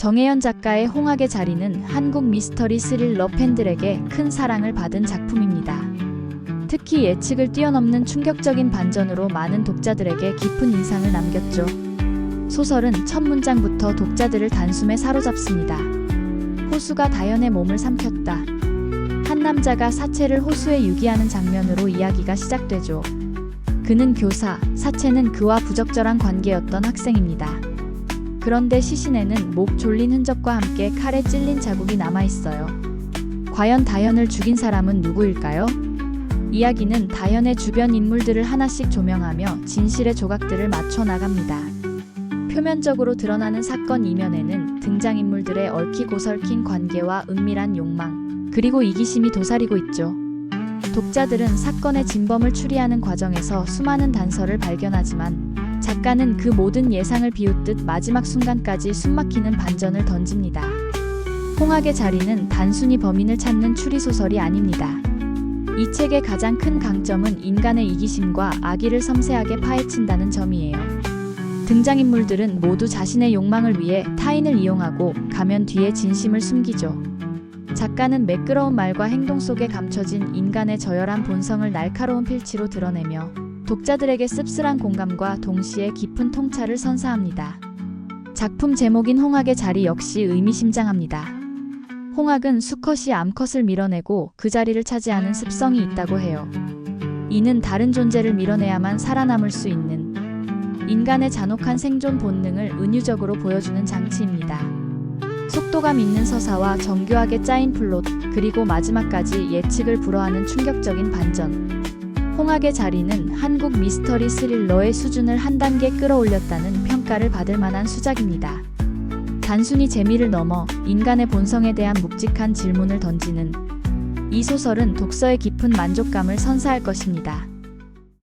정혜연 작가의 홍학의 자리는 한국 미스터리 스릴러 팬들에게 큰 사랑을 받은 작품입니다. 특히 예측을 뛰어넘는 충격적인 반전으로 많은 독자들에게 깊은 인상을 남겼죠. 소설은 첫 문장부터 독자들을 단숨에 사로잡습니다. 호수가 다연의 몸을 삼켰다. 한 남자가 사체를 호수에 유기하는 장면으로 이야기가 시작되죠. 그는 교사, 사체는 그와 부적절한 관계였던 학생입니다. 그런데 시신에는 목 졸린 흔적과 함께 칼에 찔린 자국이 남아 있어요. 과연 다현을 죽인 사람은 누구일까요? 이야기는 다현의 주변 인물들을 하나씩 조명하며 진실의 조각들을 맞춰 나갑니다. 표면적으로 드러나는 사건 이면에는 등장인물들의 얽히고 설킨 관계와 은밀한 욕망, 그리고 이기심이 도사리고 있죠. 독자들은 사건의 진범을 추리하는 과정에서 수많은 단서를 발견하지만 작가는 그 모든 예상을 비웃듯 마지막 순간까지 숨막히는 반전을 던집니다. 홍학의 자리는 단순히 범인을 찾는 추리소설이 아닙니다. 이 책의 가장 큰 강점은 인간의 이기심과 악의를 섬세하게 파헤친다는 점이에요. 등장인물들은 모두 자신의 욕망을 위해 타인을 이용하고 가면 뒤에 진심을 숨기죠. 작가는 매끄러운 말과 행동 속에 감춰진 인간의 저열한 본성을 날카로운 필치로 드러내며 독자들에게 씁쓸한 공감과 동시에 깊은 통찰을 선사합니다. 작품 제목인 홍학의 자리 역시 의미심장합니다. 홍학은 수컷이 암컷을 밀어내고 그 자리를 차지하는 습성이 있다고 해요. 이는 다른 존재를 밀어내야만 살아남을 수 있는 인간의 잔혹한 생존 본능을 은유적으로 보여주는 장치입니다. 속도감 있는 서사와 정교하게 짜인 플롯, 그리고 마지막까지 예측을 불허하는 충격적인 반전. 홍학의 자리는 한국 미스터리 스릴러의 수준을 한 단계 끌어올렸다는 평가를 받을 만한 수작입니다. 단순히 재미를 넘어 인간의 본성에 대한 묵직한 질문을 던지는 이 소설은 독서의 깊은 만족감을 선사할 것입니다.